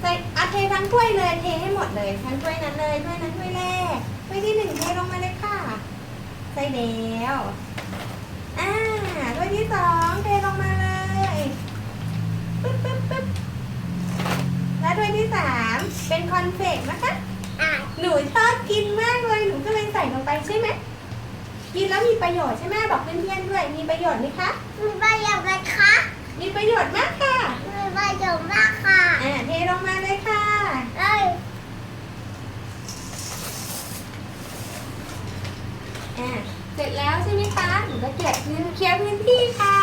ใส่เอาเททั้งถ้วยเลยเทให้หมดเลย ทั้งถ้วยนั้นเลยถ้วยนั้นถ้วยแรกถ้วยที่หนึ่งเทลงมาเลยค่ะ ใส่แล้วอ่าถ้วยที่สองเทลงมาเลยปึ๊บปึ๊บปึ๊บและถ้วยที่สามเป็นคอนเฟกต์นะคะอะหนูชอบกินมากเลยหนูก็เลยใส่ลงไปใช่ไหมกินแล้วมีประโยชน์ใช่ไหมบอกเพื่อนๆด้วยมีประโยชน์ไหมคะมีประโยชน์ไหมคะ มีประโยชน์มากค่ะมีประโยชน์มากค่ะอ่าเทลงมาเลยค่ะเอ้ยอ่าเสร็จแล้วใช่ไหมคะหนูก็เก็บพื้นเคลียร์พื้นที่ค่ะ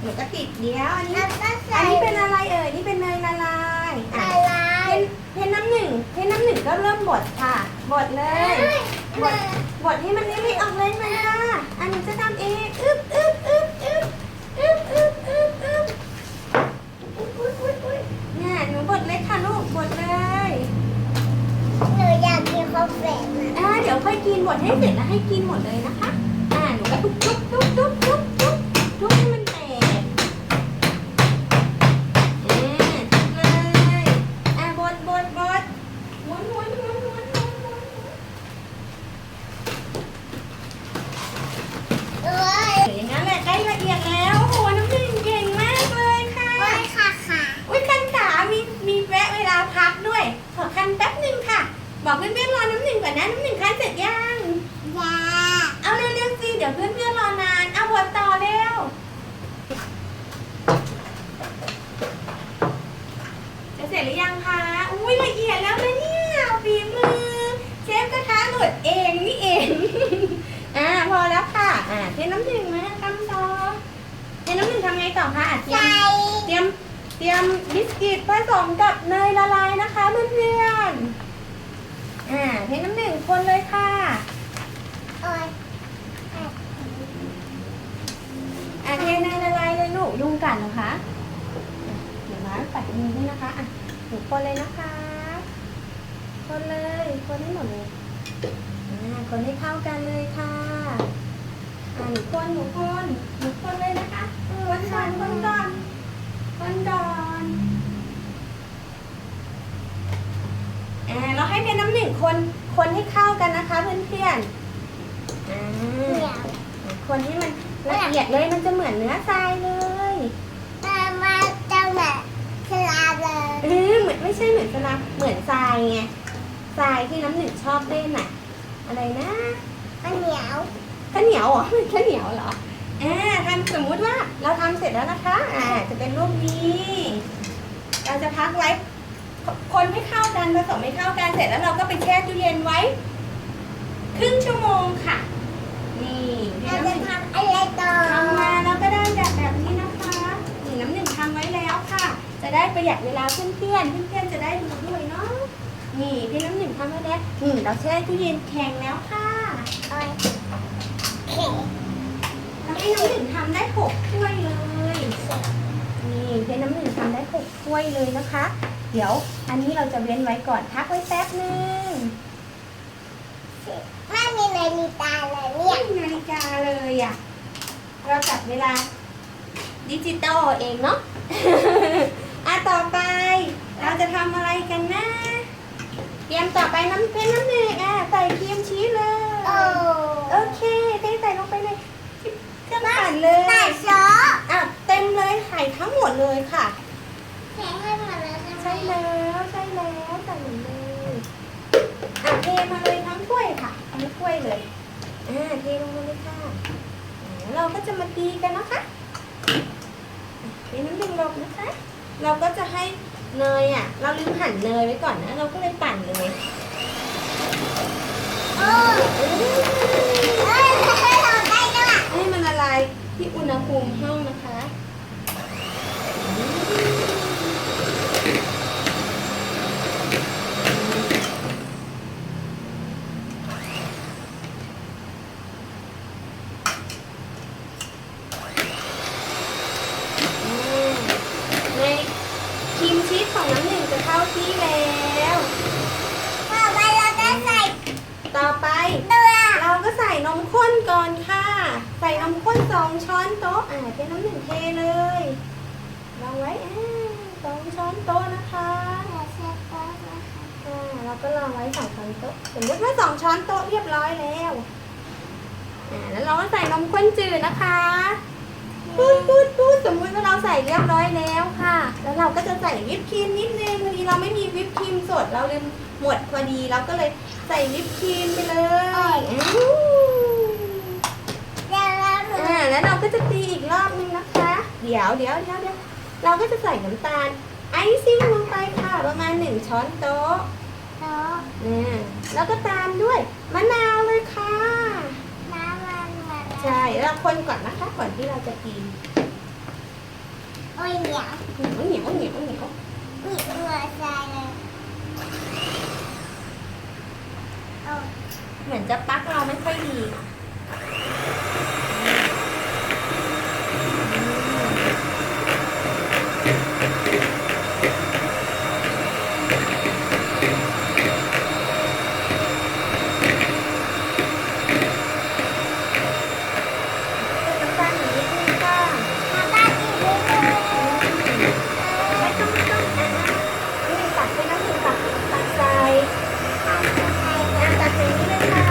หนูก็ติดเดียวอันนี้แล้วก็ใส่อันนี้เป็นอะไรเอ่ยนี่เป็นเนยละลายอะอะไรเพนเพนน้ำหนึ่งเพนน้ำหนึ่งก็เริ่มบดค่ะบดเลยบดบดให้มันเละๆออกเลยมาค่ะอันหนูจะทำเองอึ๊บอึ๊บอึ๊บอึ๊บอึ๊บอึ๊บอึ๊บอึ๊บอุ๊ยอุ๊ยอุ๊ยเนี่ยหนูบดเลยค่ะลูก บดเลย หนู กาแฟเฟ่นะอ่าเดี๋ยวค่อยกินหมดให้เสร็จแล้วให้กินหมดเลยนะคะ อ่าหนูก็ทุกทุบทุบทุบทุบทุบทุบให้มันแตกอ่าทุบเลย อ่าบดบดบดม้วนม้วนม้วนม้วนม้วนม้วน เอ้ย อย่างนั้นแหละใกล้ละเอียดแล้ว โอ้โห น้ำหนึ่งเก่งมากเลยค่ะ โอ้ยค่ะค่ะ อุ้ยคันขามีมีแวะเวลาพักด้วย ขอคันแป๊บหนึ่งค่ะ บอกเพื่อนๆรอน้ำหนึ่งก่อนนะน้ำหนึ่งคันเสร็จยังยาเอาเร็วๆสิเดี๋ยวเพื่อนๆรอนานเอาบทต่อเร็วจะเสร็จหรือยังคะอุ้ยละเอียดแล้วนะเนี่ยฝีมือเชฟกระทะหลุดเองนี่เองอ่าพอแล้วค่ะอ่าเทน้ำหนึ่งมาทำต่อเทน้ำหนึ่งทำไงต่อคะอะเตรียใส่มเตรียมเตรียมบิสกิตผสมกับเนยละลายนะคะเพื่อนๆ อ่าเทน้ำหนึ่งคนเลยค่ะโอ้ยอ่าเทเนยละลายเลยลูกยุงกัดนะคะอะเดี๋ยวมาปัดมือด้วยนะคะอะหนูคนเลยนะคะ คนเลยคนให้หมดเลยอ่าคนให้เข้ากันเลยค่ะอ่าหนูคนหนูคนหนูคนเลยนะคะคนก่อนคนก่อนคนก่อนอ่าเรา ให้เป็นน้ำหนึ่งคนคนให้เข้ากันนะคะเพื่อนๆอ่าเหนียวคนให้มันละเอียดเลยมันจะเหมือนเนื้อทรายเลยแต่มาจะแบบฉลาดเลยเออเหมือนไม่ใช่เหมือนสลามเหมือนทรายไงทรายที่น้ำหนึ่งชอบเล่นน่ะ อะไรนะมันเหนียวข้าวเหนียวเหรอข้าวเหนียวเหรออ่าทำสมมุติว่าเราทำเสร็จแล้วนะคะ อ่า จะเป็นรูปนี้ เราจะพักไว้ คนให้เข้ากันผสมให้เข้ากันเสร็จแล้วเราก็ไปแช่ตู้เย็นไว้ ครึ่งชั่วโมงค่ะ นี่ให้เราน้ำหนึ่งทำอะไรต่อทำมาแล้วก็ได้แบบแบบนี้นะคะนี่น้ำหนึ่งทำไว้แล้วค่ะ จะได้ประหยัดเวลาเพื่อนๆเพื่อนจะได้ดูด้วยเนาะนี่พี่น้ำหนึ่งทำไว้แล้วนี่เราแช่ตู้เย็นแข็งแล้วค่ะโอ้ยเข็มเราให้น้ำหนึ่งทำได้หกถ้วยเลยนี่พี่น้ำหนึ่งทำได้หกถ้วยเลยนะคะ เดี๋ยวอันนี้เราจะเว้นไว้ก่อนพักไว้แป๊บนึงไม่มีนาฬิกาเลยไม่เนี่ยมีนาฬิกาเลยอะ เราจับเวลา ดิจิตอลเองเนาะ อะต่อไป เราจะทำอะไรกันนะ เตรียมต่อไปน้ำเพชรน้ำหนึ่งอะใส่ครีมชีสเลย โอ้โอเคเทใส่ลงไปเลยที่เครื่องปั่นเลยใส่ซอสอะเต็มเลยไข่ทั้งหมดเลยค่ะ แข็งให้หมดเลย ใช่ แล้วใช่แล้วใส่หมดเลยอะเทมาเลยทั้งถ้วยค่ะทั้งถ้วยเลยอ่าเทลงมาเลยค่ะเราก็จะมาตีกันนะคะอะเทน้ำหนึ่งลงนะคะ เราก็จะให้เนยอะ เราลืมหั่นเนยไว้ก่อนนะ เราก็เลยปั่นเลยโอ้ยเอ้ยให้เราได้ด้วยให้มันละลายที่อุณหภูมิห้องนะคะอืมในครีมชีสของน้ำหนึ่งจะเข้าที่แล้ว ต่อไปเราจะใส่ ต่อไป ตัว เราก็ใส่นมข้นก่อนค่ะ ใใส่นมข้นสองช้อนโต๊ะ อ่าเทน้ำหนึ่งเทเลยวางไว้อ่าสอง ช้อนโต๊ะนะคะอย่าเช็ดโต๊ะนะคะอ่าเราก็ลองไว้สองช้อนโต๊ะสมมติว่าสองช้อนโต๊ะเรียบร้อยแล้วอ่าแล้วเราก็ใส่นมข้นจืดนะคะพูดพูดพูดสมมุติว่าเราใส่เรียบร้อยแล้วค่ะ แล้วเราก็จะใส่วิปครีมนิดนึงพอดีเราไม่มีวิปครีมสดเราลืมหมดพอดีเราก็เลยใส่วิปครีมไปเลยอู้เดี๋ยวเราหนูอ่าแล้วเราก็จะตีอีกรอบนึงนะคะ เดี๋ยวเดี๋ยวเดี๋ยวเดี๋ยวเราก็จะใส่น้ำตาล ไอซิ่งลงไปค่ะ ประมาณหนึ่งช้อนโต๊ะโต๊ะอ่าแล้วก็ตามด้วยมะนาวเลยค่ะ น้ำมันมาใช่แล้วเราคนก่อนนะคะก่อนที่เราจะกินโอ้ยเหนียวเหนียวเหนียวเหนียวเหนียวอุ้ยหัวใจเลยโอ้ยเหมือนจะปลั๊กเราไม่ค่อยดีน้ำตาลอีกนิดนึงค่ะ มาบ้านอีกนิดนึง ไม่ต้องไม่ต้องอะนี่ตักไปน้ำหนึ่งตักตักใส่ ทำยังไง อะตักใส่นี้เลยค่ะ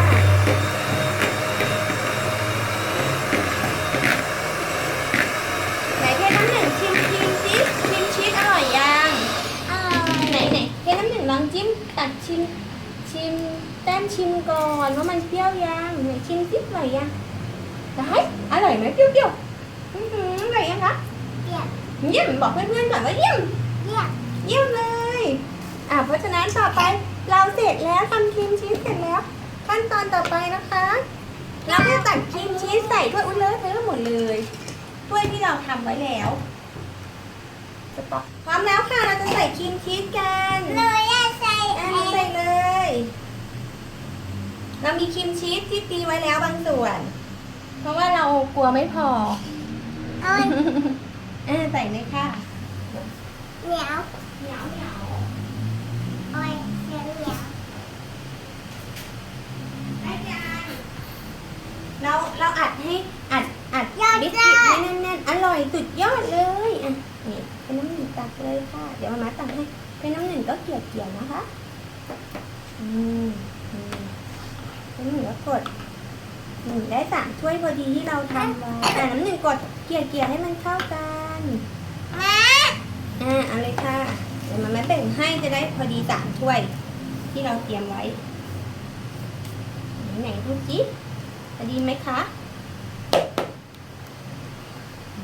ไหนเทน้ำหนึ่งชิมชิมสิชิมชีสอร่อยยัง เออ ไหนไหนเทน้ำหนึ่งลองจิ้มตักชิม ชิมแต้มชิมก่อนว่ามันเปรี้ยวยังไหนชิมสิอร่อยยังได้อร่อยไหมเปรี้ยวเปรี้ยวๆอื้อหืออร่อยยังคะเปียกเยี่ยมบอกเพื่อนๆก่อนว่าเยี่ยมเปียกเยี่ยมเลยอะเพราะฉะนั้นต่อไปเราเสร็จแล้วทำครีมชีสเสร็จแล้ว ขั้นตอนต่อไปนะคะ เราก็จะตักครีมชีสใส่ถ้วยอุ้ยเลอะเทอะหมดเลยถ้วยที่เราทำไว้แล้วสต็อปพร้อมแล้วค่ะเราจะใส่ครีมชีสกันหนูอยากใส่อะเอใส่งเลย เรามีครีมชีสที่ตีไว้แล้วบางส่วน เพราะว่าเรากลัวไม่พอโอ้ยอะใส่เลยค่ะเหนียวเหนียวเหนียวโอ้ยเหนียวเหนียวอาจารย์เราเราอัดให้อัดอัดยอดบิสจ้ากิตให้แน่นๆอร่อยสุดยอดเลยอะนี่เป็นน้ำหนึ่งตักเลยค่ะ เดี๋ยวมามาตักให้เป็นน้ำหนึ่งก็เกี่ยวเกี่ยวๆนะคะ อืมอืมเป็นน้ำหนึ่งก็กดหนึ่งได้สามถ้วยพอดีที่เราทำไว้อะน้ำหนึ่งกดเกี่ยวเกี่ยวๆให้มันเข้ากันมาอ่าเอาเลยค่ะเดี๋ยวมามาแบ่งให้จะได้พอดีสามถ้วย ที่เราเตรียมไว้ไหนไหนๆดูสิพอดีไหมคะ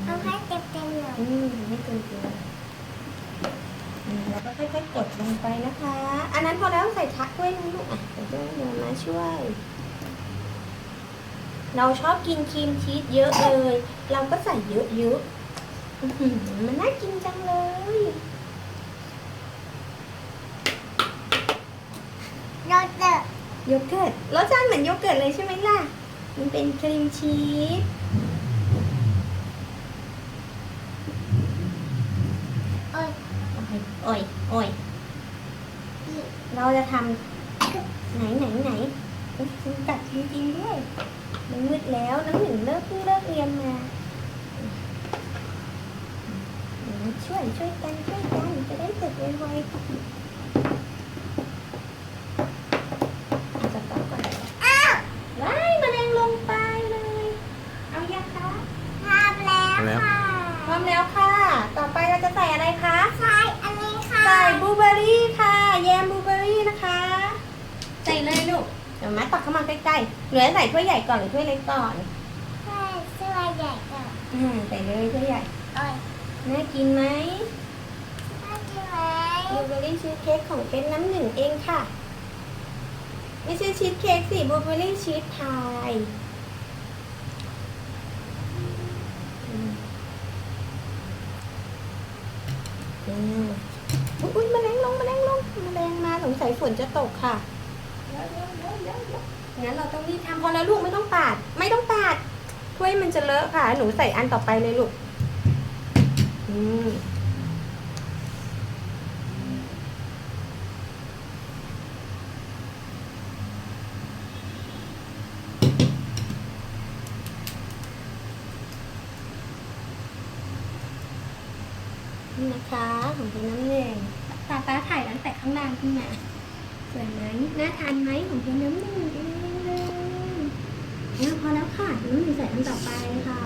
เอาให้เต็มเต็มๆหน่อยอืมให้เต็มตัวอืม แล้วก็ค่อยๆกดลงไปนะคะ อันนั้นพอแล้วใส่ทักด้วยนะลูกอะเดี๋ยวเดี๋ยวมาช่วย เราชอบกินครีมชีสเยอะเลย เราก็ใส่เยอะๆอื้อหือมันน่ากินจังเลยเราจะโยเกิร์ตรสชาติเหมือนโยเกิร์ตเลยใช่ไหมล่ะ มันเป็นครีมชีส โอ้ย โอ้ยโอ้ยเราจะทำไหนไหนไหนอุ๊ยมันกัดจริงๆด้วย มันมืดแล้วน้ำหนึ่งเลิกเพิ่งเลิกเรียนมา ช่วยช่วยกันช่วยกันจะได้เสร็จไวๆเอาสต๊อกก่อน อ้าว ว้ายแมลงลงไปเลย เอายังคะ ทำแล้วค่ะ พร้อมแล้วค่ะ ต่อไปเราจะใส่อะไรคะ ใส่อันนี้ค่ะ ใส่บลูเบอร์รี่ค่ะ แยมบลูเบอร์รี่นะคะ ใส่เลยลูก เดี๋ยวมาตักเข้ามาใกล้ๆเหลือใส่ถ้วยใหญ่ก่อนหรือถ้วยเล็กก่อนใช่เสื้อใหญ่ก่อนอ่าใส่เลยถ้วยใหญ่โอ้ยน่ากินไหมน่ากินไหมบลูเบอร์รี่ชีสเค้กของเป็นน้ำหนึ่งเองค่ะ ไม่ใช่ชีสเค้กสิบลูเบอร์รี่ชีสพายอืมอืมอุ้ยแมลงลงแมลงลงแมลงมาสงสัยฝนจะตกค่ะ งั้นเราต้องรีบทำพอแล้วลูกไม่ต้องปาด ไม่ต้องปาดถ้วยมันจะเลอะค่ะ หนูใส่อันต่อไปเลยลูกอืมนะคะของพี่น้ำหนึ่งตาป้าถ่ายตั้งแต่ข้างล่างขึ้นมาสวยไหมน่าทานไหมของพี่น้ำหนึ่ง อะพอแล้วค่ะเดี๋ยวหนูใส่อันต่อไปค่ะ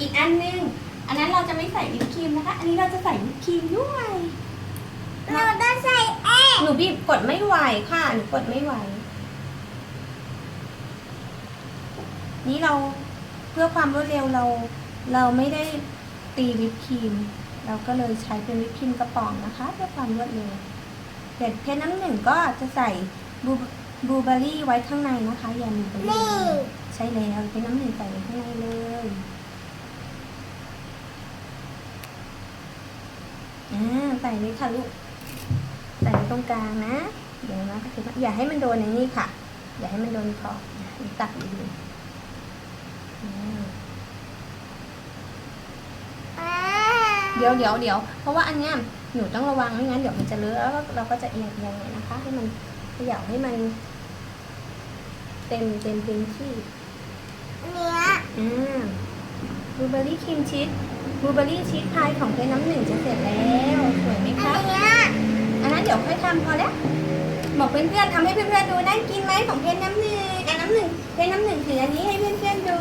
อีกอันหนึง อันนั้นเราจะไม่ใส่วิปครีมนะคะ อันนี้เราจะใส่วิปครีมด้วย เราต้องใส่แอร์หนูบีบกดไม่ไหวค่ะ หนูกดไม่ไหว นี่เราเพื่อความรวดเร็วเราเราไม่ได้ตีวิปครีม เราก็เลยใช้เป็นวิปครีมกระป๋องนะคะเพื่อความรวดเร็วเด็ดเพชรน้ำหนึ่งก็จะใส่บลูบลูเบอร์รี่ไว้ข้างในนะคะอย่าบลูเบอร์รี่ใช่แล้วเพชรน้ำหนึ่งใส่ไว้ข้างในเลยอ่าใส่เลยค่ะลูกใส่ไว้ตรงกลางนะเดี๋ยวนะคืออย่าให้มันโดนในนี่ค่ะ อย่าให้มันโดนขอบตักดีๆอืม อ่า เดี๋ยวเดี๋ยวเดี๋ยวเพราะว่าอันเนี้ยหนูต้องระวังไม่งั้นเดี๋ยวมันจะเลอะแล้วเราก็จะเอียงเอียงเลยนะคะให้มันเขย่าให้มัน เต็มเต็มพื้นที่อันเนี้ยอ่าบลูเบอร์รี่ครีมชีสบลูเบอร์รี่ชีสพายของเพชรน้ำหนึ่งจะเสร็จแล้วสวยไหมอัคะนเนี้ยอันนั้นเดี๋ยวค่อยทำพอแล้วบอกเพื่อนๆทำให้เพื่อนๆดูน่ากินไหมของเพชรน้ำหนึ่งอันน้ำหนึ่งเพชรน้ำหนึ่งถืออันนี้ให้เพื่อนๆดู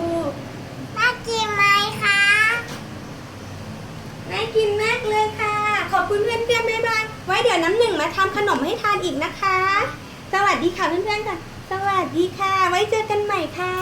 น่ากินไหมคะน่ากินมากเลยค่ะ ขอบคุณเพื่อนเพื่อนบ๊ายบายไว้เดี๋ยวน้ำหนึ่งมาทำขนมให้ทานอีกนะคะ สวัสดีค่ะเพื่อนๆก่อนสวัสดีค่ะ ไว้เจอกันใหม่ค่ะ